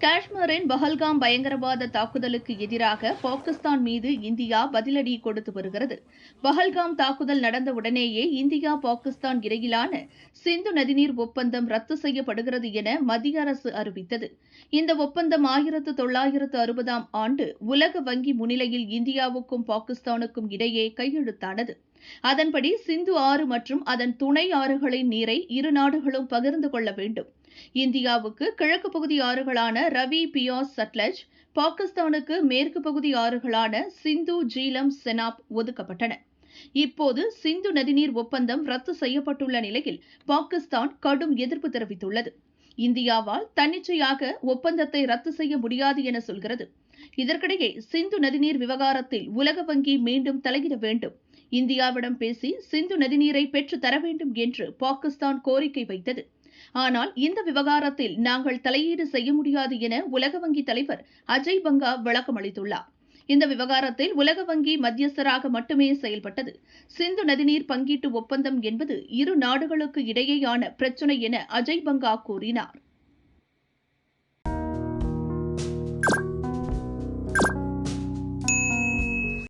காஷ்மீரின் பஹல்காம் பயங்கரவாத தாக்குதலுக்கு எதிராக பாகிஸ்தான் மீது இந்தியா பதிலடி கொடுத்து வருகிறது. பஹல்காம் தாக்குதல் நடந்த உடனேயே இந்தியா பாகிஸ்தான் இடையிலான சிந்து நதிநீர் ஒப்பந்தம் ரத்து செய்யப்படுகிறது என மத்திய அரசு அறிவித்தது. இந்த ஒப்பந்தம் ஆயிரத்து தொள்ளாயிரத்து அறுபதாம் ஆண்டு உலக வங்கி முன்னிலையில் இந்தியாவுக்கும் பாகிஸ்தானுக்கும் இடையே கையெழுத்தானது. அதன்படி சிந்து ஆறு மற்றும் அதன் துணை ஆறுகளின் நீரை இரு நாடுகளும் பகிர்ந்து கொள்ள வேண்டும். இந்தியாவுக்கு கிழக்கு பகுதி ஆறுகளான ரவி பியாஸ் சட்லஜ் பாகிஸ்தானுக்கு மேற்கு பகுதி ஆறுகளான சிந்து ஜீலம் செனாப் ஒதுக்கப்பட்டன. இப்போது சிந்து நதிநீர் ஒப்பந்தம் ரத்து செய்யப்பட்டுள்ள நிலையில் பாகிஸ்தான் கடும் எதிர்ப்பு தெரிவித்துள்ளது. இந்தியாவால் தன்னிச்சையாக ஒப்பந்தத்தை ரத்து செய்ய முடியாது என சொல்கிறது. இதற்கிடையே சிந்து நதிநீர் விவகாரத்தில் உலக வங்கி மீண்டும் தலையிட வேண்டும். இந்தியாவிடம் பேசி சிந்து நதிநீரை பெற்று தர வேண்டும் என்று பாகிஸ்தான் கோரிக்கை வைத்தது. ஆனால் இந்த விவகாரத்தில் நாங்கள் தலையீடு செய்ய முடியாது என உலக வங்கி தலைவர் அஜய் பங்கா விளக்கம் அளித்துள்ளார். இந்த விவகாரத்தில் உலக வங்கி மத்தியஸ்தராக மட்டுமே செயல்பட்டது. சிந்து நதிநீர் பங்கீட்டு ஒப்பந்தம் என்பது இரு நாடுகளுக்கு இடையேயான பிரச்சினை என அஜய் பங்கா கூறினார்.